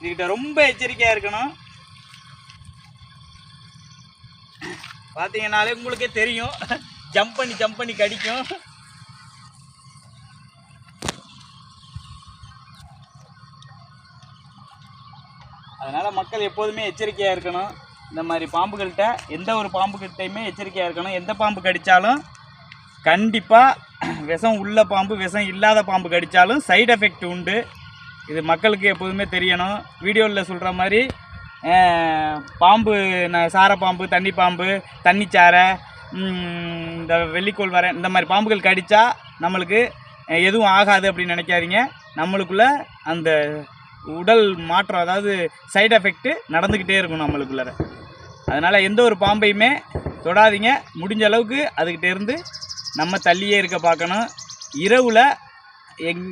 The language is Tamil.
இதுகிட்ட ரொம்ப எச்சரிக்கையாக இருக்கணும். பார்த்தீங்கனாலே உங்களுக்கே தெரியும். ஜம்ப் பண்ணி ஜம்ப் பண்ணி கடிக்கும். அதனால் மக்கள் எப்போதுமே எச்சரிக்கையாக இருக்கணும். இந்த மாதிரி பாம்புகள்கிட்ட எந்த ஒரு பாம்புகிட்டையுமே எச்சரிக்கையாக இருக்கணும். எந்த பாம்பு கடித்தாலும் கண்டிப்பாக விஷம் உள்ள பாம்பு விஷம் இல்லாத பாம்பு கடித்தாலும் சைடு எஃபெக்ட் உண்டு. இது மக்களுக்கு எப்போதுமே தெரியணும். வீடியோவில் சொல்கிற மாதிரி பாம்பு ந- பாம்பு தண்ணி பாம்பு தண்ணிச்சாரை இந்த வெள்ளிக்கோள் வர இந்த மாதிரி பாம்புகள் கடித்தா நம்மளுக்கு எதுவும் ஆகாது அப்படின்னு நினைக்காதீங்க. நம்மளுக்குள்ள அந்த உடல் மாற்றம் அதாவது சைடு எஃபெக்ட்டு நடந்துக்கிட்டே இருக்கும் நம்மளுக்குள்ளார அதனால் எந்த ஒரு பாம்பையுமே தொடாதீங்க. முடிஞ்ச அளவுக்கு அதுக்கிட்டேருந்து நம்ம தள்ளியே இருக்க பார்க்கணும். இரவில் எங்